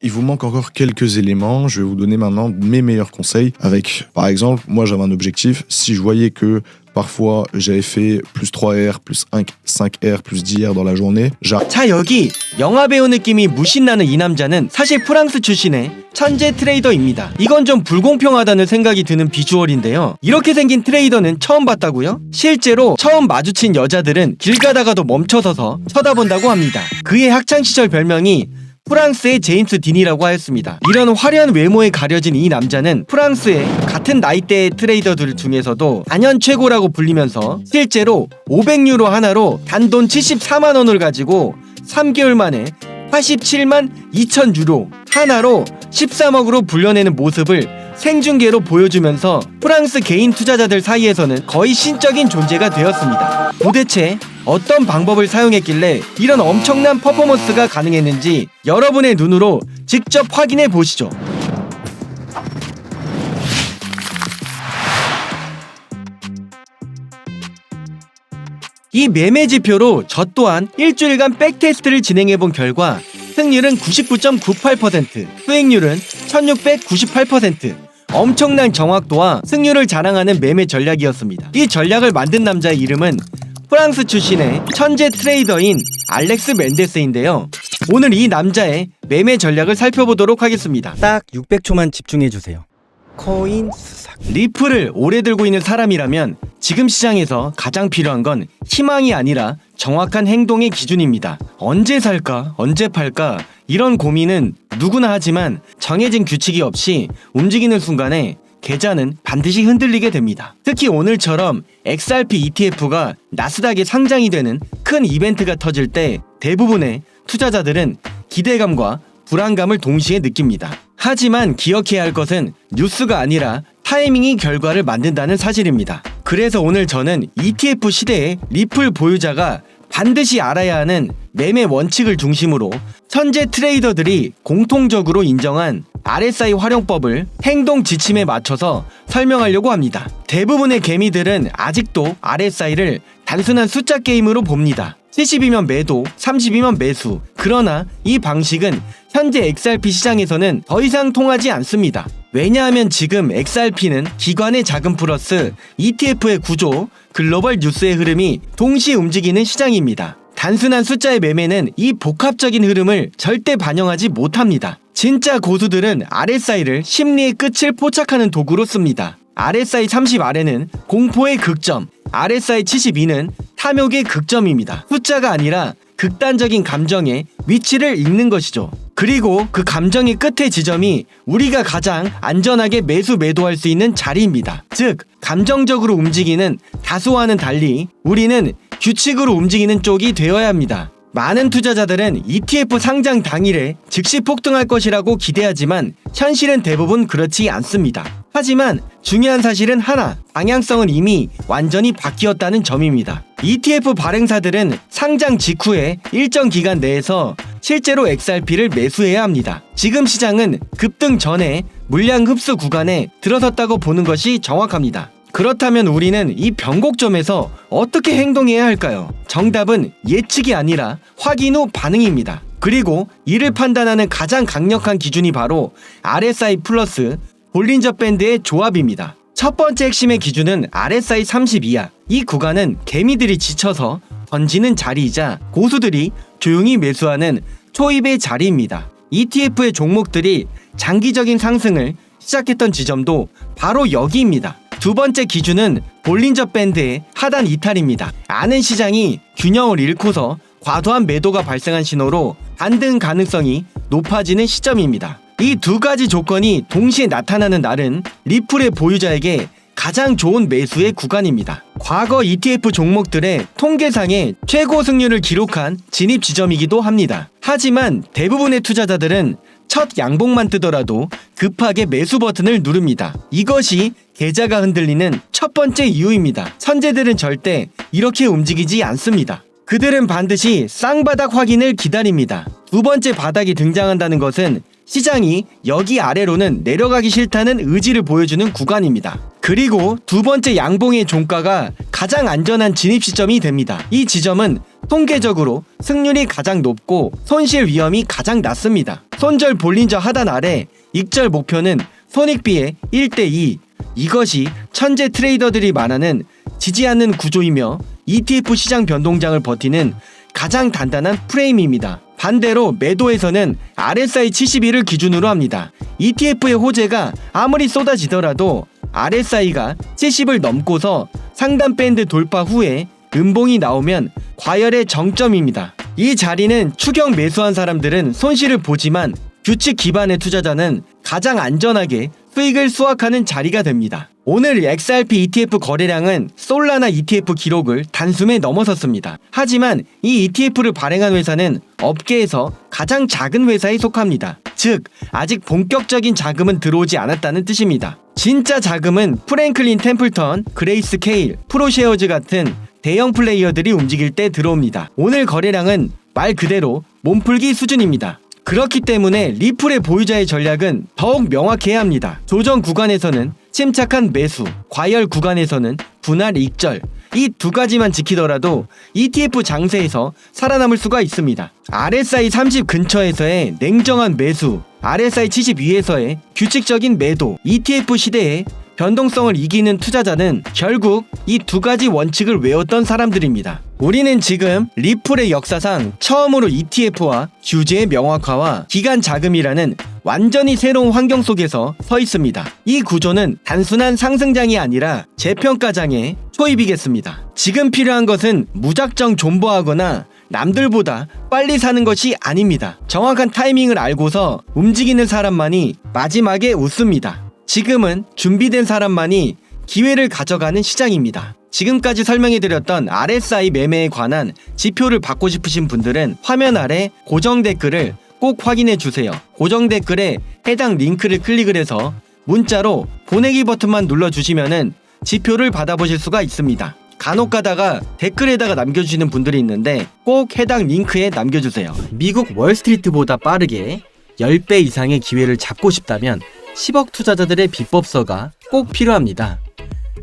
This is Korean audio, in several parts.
Il vous manque encore quelques éléments. Je vais vous donner maintenant mes meilleurs conseils avec, par exemple, moi j'avais un objectif. Si je voyais que parfois j'avais fait plus 3R, plus 1, 5R, plus 10R dans la journée, j'arrête. 자 여기 영화 배우 느낌이 무신 나는 이 남자는 사실 프랑스 출신의 천재 트레이더입니다. 이건 좀 불공평하다는 생각이 드는 비주얼인데요. 이렇게 생긴 트레이더는 처음 봤다고요? 실제로 처음 마주친 여자들은 길 가다가도 멈춰서서 쳐다본다고 합니다. 그의 학창 시절 별명이 프랑스의 제임스 딘이라고 하였습니다. 이런 화려한 외모에 가려진 이 남자는 프랑스의 같은 나이대의 트레이더들 중에서도 단연 최고라고 불리면서 실제로 500유로 하나로 단돈 74만 원을 가지고 3개월 만에 87만 2천 유로 하나로 13억으로 불려내는 모습을 생중계로 보여주면서 프랑스 개인 투자자들 사이에서는 거의 신적인 존재가 되었습니다. 도대체 어떤 방법을 사용했길래 이런 엄청난 퍼포먼스가 가능했는지 여러분의 눈으로 직접 확인해 보시죠. 이 매매 지표로 저 또한 일주일간 백테스트를 진행해 본 결과 승률은 99.98%, 수익률은 1698%, 엄청난 정확도와 승률을 자랑하는 매매 전략이었습니다. 이 전략을 만든 남자의 이름은 프랑스 출신의 천재 트레이더인 알렉스 멘데스인데요. 오늘 이 남자의 매매 전략을 살펴보도록 하겠습니다. 딱 600초만 집중해 주세요. 코인 수삭. 리플을 오래 들고 있는 사람이라면 지금 시장에서 가장 필요한 건 희망이 아니라 정확한 행동의 기준입니다. 언제 살까? 언제 팔까? 이런 고민은 누구나 하지만 정해진 규칙이 없이 움직이는 순간에 계좌는 반드시 흔들리게 됩니다. 특히 오늘처럼 XRP ETF가 나스닥에 상장이 되는 큰 이벤트가 터질 때 대부분의 투자자들은 기대감과 불안감을 동시에 느낍니다. 하지만 기억해야 할 것은 뉴스가 아니라 타이밍이 결과를 만든다는 사실입니다. 그래서 오늘 저는 ETF 시대의 리플 보유자가 반드시 알아야 하는 매매 원칙을 중심으로 천재 트레이더들이 공통적으로 인정한 RSI 활용법을 행동 지침에 맞춰서 설명하려고 합니다. 대부분의 개미들은 아직도 RSI를 단순한 숫자 게임으로 봅니다. 70이면 매도, 30이면 매수. 그러나 이 방식은 현재 XRP 시장에서는 더 이상 통하지 않습니다. 왜냐하면 지금 XRP는 기관의 자금 플러스 ETF의 구조, 글로벌 뉴스의 흐름이 동시에 움직이는 시장입니다. 단순한 숫자의 매매는 이 복합적인 흐름을 절대 반영하지 못합니다. 진짜 고수들은 RSI를 심리의 끝을 포착하는 도구로 씁니다. RSI 30R에는 공포의 극점, RSI 72는 탐욕의 극점입니다. 숫자가 아니라 극단적인 감정의 위치를 읽는 것이죠. 그리고 그 감정의 끝의 지점이 우리가 가장 안전하게 매수 매도할 수 있는 자리입니다. 즉, 감정적으로 움직이는 다수와는 달리 우리는 규칙으로 움직이는 쪽이 되어야 합니다. 많은 투자자들은 ETF 상장 당일에 즉시 폭등할 것이라고 기대하지만 현실은 대부분 그렇지 않습니다. 하지만 중요한 사실은 하나, 방향성은 이미 완전히 바뀌었다는 점입니다. ETF 발행사들은 상장 직후에 일정 기간 내에서 실제로 XRP를 매수해야 합니다. 지금 시장은 급등 전에 물량 흡수 구간에 들어섰다고 보는 것이 정확합니다. 그렇다면 우리는 이 변곡점에서 어떻게 행동해야 할까요? 정답은 예측이 아니라 확인 후 반응입니다. 그리고 이를 판단하는 가장 강력한 기준이 바로 RSI 플러스 볼린저 밴드의 조합입니다. 첫 번째 핵심의 기준은 RSI 32야. 이 구간은 개미들이 지쳐서 던지는 자리이자 고수들이 조용히 매수하는 초입의 자리입니다. ETF의 종목들이 장기적인 상승을 시작했던 지점도 바로 여기입니다. 두 번째 기준은 볼린저 밴드의 하단 이탈입니다. 아는 시장이 균형을 잃고서 과도한 매도가 발생한 신호로 반등 가능성이 높아지는 시점입니다. 이 두 가지 조건이 동시에 나타나는 날은 리플의 보유자에게 가장 좋은 매수의 구간입니다. 과거 ETF 종목들의 통계상의 최고 승률을 기록한 진입 지점이기도 합니다. 하지만 대부분의 투자자들은 첫 양봉만 뜨더라도 급하게 매수 버튼을 누릅니다. 이것이 계좌가 흔들리는 첫 번째 이유입니다. 천재들은 절대 이렇게 움직이지 않습니다. 그들은 반드시 쌍바닥 확인을 기다립니다. 두 번째 바닥이 등장한다는 것은 시장이 여기 아래로는 내려가기 싫다는 의지를 보여주는 구간입니다. 그리고 두 번째 양봉의 종가가 가장 안전한 진입 시점이 됩니다. 이 지점은 통계적으로 승률이 가장 높고 손실 위험이 가장 낮습니다. 손절 볼린저 하단 아래 익절 목표는 손익비의 1대2 이것이 천재 트레이더들이 말하는 지지 않는 구조이며 ETF 시장 변동장을 버티는 가장 단단한 프레임입니다. 반대로 매도에서는 RSI 71을 기준으로 합니다. ETF의 호재가 아무리 쏟아지더라도 RSI가 70을 넘고서 상단 밴드 돌파 후에 음봉이 나오면 과열의 정점입니다. 이 자리는 추경 매수한 사람들은 손실을 보지만 규칙 기반의 투자자는 가장 안전하게 수익을 수확하는 자리가 됩니다. 오늘 XRP ETF 거래량은 솔라나 ETF 기록을 단숨에 넘어섰습니다. 하지만 이 ETF를 발행한 회사는 업계에서 가장 작은 회사에 속합니다. 즉, 아직 본격적인 자금은 들어오지 않았다는 뜻입니다. 진짜 자금은 프랭클린 템플턴, 그레이스 케일, 프로쉐어즈 같은 대형 플레이어들이 움직일 때 들어옵니다. 오늘 거래량은 말 그대로 몸풀기 수준입니다. 그렇기 때문에 리플의 보유자의 전략은 더욱 명확해야 합니다. 조정 구간에서는 침착한 매수, 과열 구간에서는 분할 익절. 이 두 가지만 지키더라도 ETF 장세에서 살아남을 수가 있습니다. RSI 30 근처에서의 냉정한 매수, RSI 70 위에서의 규칙적인 매도, ETF 시대에 변동성을 이기는 투자자는 결국 이 두 가지 원칙을 외웠던 사람들입니다. 우리는 지금 리플의 역사상 처음으로 ETF와 규제의 명확화와 기간 자금이라는 완전히 새로운 환경 속에서 서 있습니다. 이 구조는 단순한 상승장이 아니라 재평가장의 초입이겠습니다. 지금 필요한 것은 무작정 존버하거나 남들보다 빨리 사는 것이 아닙니다. 정확한 타이밍을 알고서 움직이는 사람만이 마지막에 웃습니다. 지금은 준비된 사람만이 기회를 가져가는 시장입니다. 지금까지 설명해드렸던 RSI 매매에 관한 지표를 받고 싶으신 분들은 화면 아래 고정 댓글을 꼭 확인해 주세요. 고정 댓글에 해당 링크를 클릭을 해서 문자로 보내기 버튼만 눌러주시면은 지표를 받아보실 수가 있습니다. 간혹 가다가 댓글에다가 남겨주시는 분들이 있는데 꼭 해당 링크에 남겨주세요. 미국 월스트리트보다 빠르게 10배 이상의 기회를 잡고 싶다면 10억 투자자들의 비법서가 꼭 필요합니다.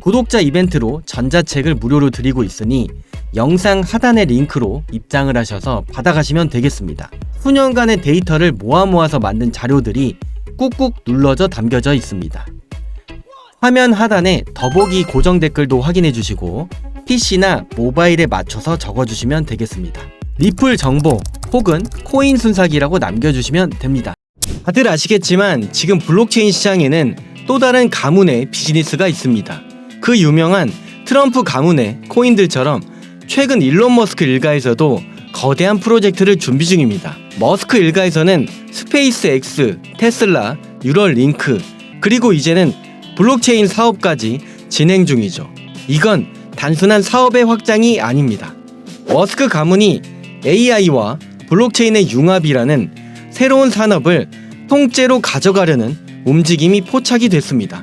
구독자 이벤트로 전자책을 무료로 드리고 있으니 영상 하단의 링크로 입장을 하셔서 받아가시면 되겠습니다. 수년간의 데이터를 모아 모아서 만든 자료들이 꾹꾹 눌러져 담겨져 있습니다. 화면 하단에 더보기 고정 댓글도 확인해 주시고 PC나 모바일에 맞춰서 적어주시면 되겠습니다. 리플 정보 혹은 코인 순삭이라고 남겨주시면 됩니다. 다들 아시겠지만 지금 블록체인 시장에는 또 다른 가문의 비즈니스가 있습니다. 그 유명한 트럼프 가문의 코인들처럼 최근 일론 머스크 일가에서도 거대한 프로젝트를 준비 중입니다. 머스크 일가에서는 스페이스 X, 테슬라, 유럴 링크, 그리고 이제는 블록체인 사업까지 진행 중이죠. 이건 단순한 사업의 확장이 아닙니다. 머스크 가문이 AI와 블록체인의 융합이라는 새로운 산업을 통째로 가져가려는 움직임이 포착이 됐습니다.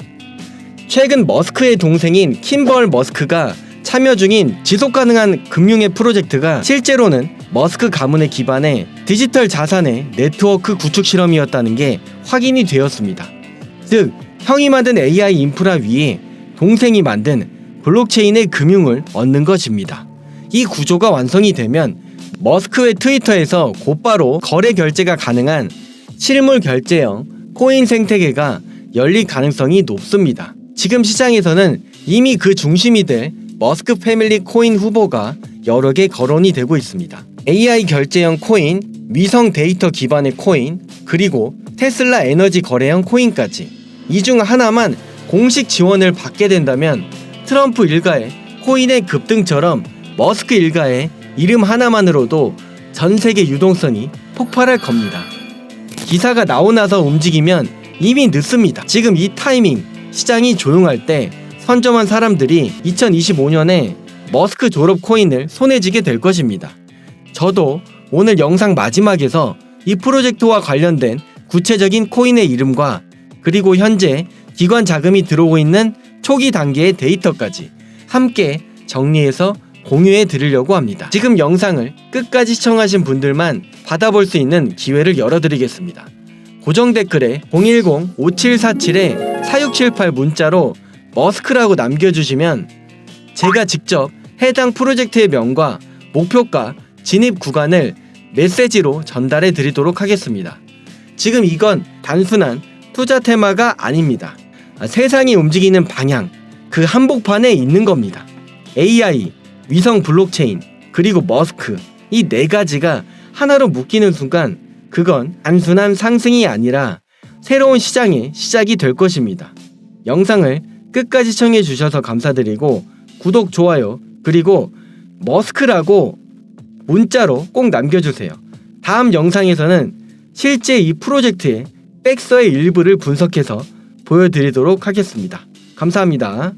최근 머스크의 동생인 킴벌 머스크가 참여 중인 지속 가능한 금융의 프로젝트가 실제로는 머스크 가문의 기반의 디지털 자산의 네트워크 구축 실험이었다는 게 확인이 되었습니다. 즉, 형이 만든 AI 인프라 위에 동생이 만든 블록체인의 금융을 얻는 것입니다. 이 구조가 완성이 되면 머스크의 트위터에서 곧바로 거래 결제가 가능한 실물 결제형 코인 생태계가 열릴 가능성이 높습니다. 지금 시장에서는 이미 그 중심이 될 머스크 패밀리 코인 후보가 여러 개 거론이 되고 있습니다. AI 결제형 코인, 위성 데이터 기반의 코인, 그리고 테슬라 에너지 거래형 코인까지 이 중 하나만 공식 지원을 받게 된다면 트럼프 일가의 코인의 급등처럼 머스크 일가의 이름 하나만으로도 전 세계 유동성이 폭발할 겁니다. 기사가 나오 나서 움직이면 이미 늦습니다. 지금 이 타이밍 시장이 조용할 때 선점한 사람들이 2025년에 머스크 졸업 코인을 손에 쥐게 될 것입니다. 저도 오늘 영상 마지막에서 이 프로젝트와 관련된 구체적인 코인의 이름과 그리고 현재 기관 자금이 들어오고 있는 초기 단계의 데이터까지 함께 정리해서 공유해 드리려고 합니다. 지금 영상을 끝까지 시청하신 분들만 받아볼 수 있는 기회를 열어드리겠습니다. 고정 댓글에 010-5747-4678 문자로 머스크라고 남겨주시면 제가 직접 해당 프로젝트의 명과 목표가 진입 구간을 메시지로 전달해 드리도록 하겠습니다. 지금 이건 단순한 투자 테마가 아닙니다. 아, 세상이 움직이는 방향, 그 한복판에 있는 겁니다. AI, 위성 블록체인, 그리고 머스크, 이 네 가지가 하나로 묶이는 순간 그건 단순한 상승이 아니라 새로운 시장의 시작이 될 것입니다. 영상을 끝까지 시청해 주셔서 감사드리고 구독, 좋아요, 그리고 머스크라고 문자로 꼭 남겨주세요. 다음 영상에서는 실제 이 프로젝트의 백서의 일부를 분석해서 보여드리도록 하겠습니다. 감사합니다.